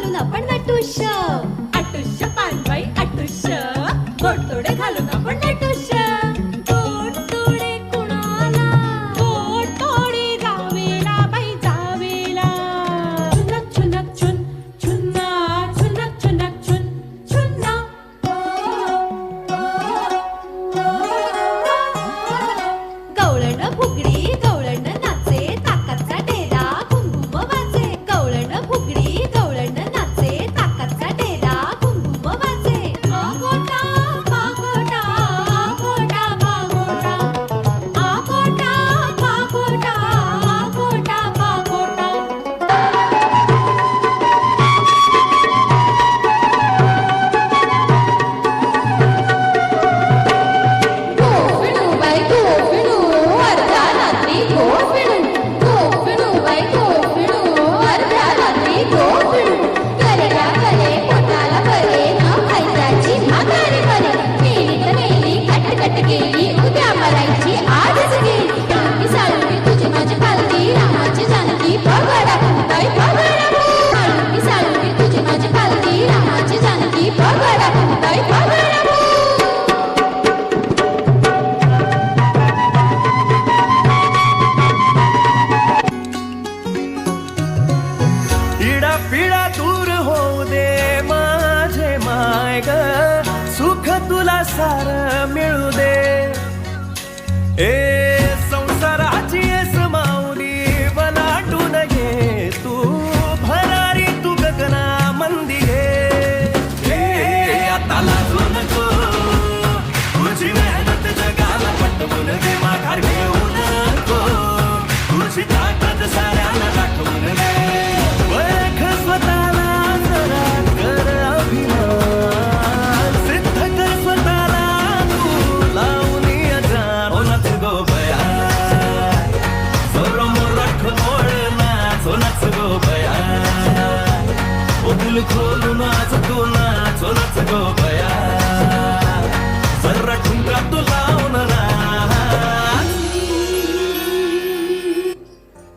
घालून आपण नटू शकतो सार मिळू दे ए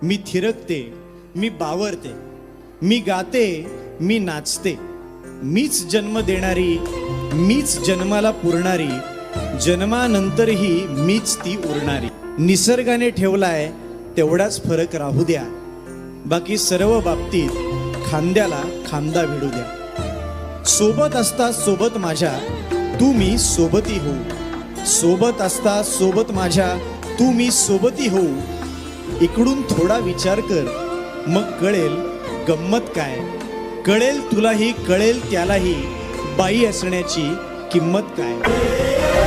मी थिरकते मी बावरते मी गाते मी नाचते. मीच जन्म देणारी मीच जन्माला पुरणारी जन्मानंतरही मीच ती उरणारी. निसर्गाने ठेवलाय तेवढाच फरक राहू द्या. बाकी सर्व बाबतीत खांद्याला खांदा भिडू द्या. सोबत असता सोबत माझ्या तू मी सोबती होऊ. सोबत असता सोबत माझ्या तू मी सोबती होऊ. इकडून थोडा विचार कर मग कळेल गंमत काय. कळेल तुलाही कळेल त्यालाही बाई असण्याची किंमत काय.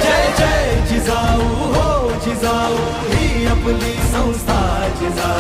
जय जय जिजाऊ हो जिजाऊ. ही आपली संस्था जिजाऊ.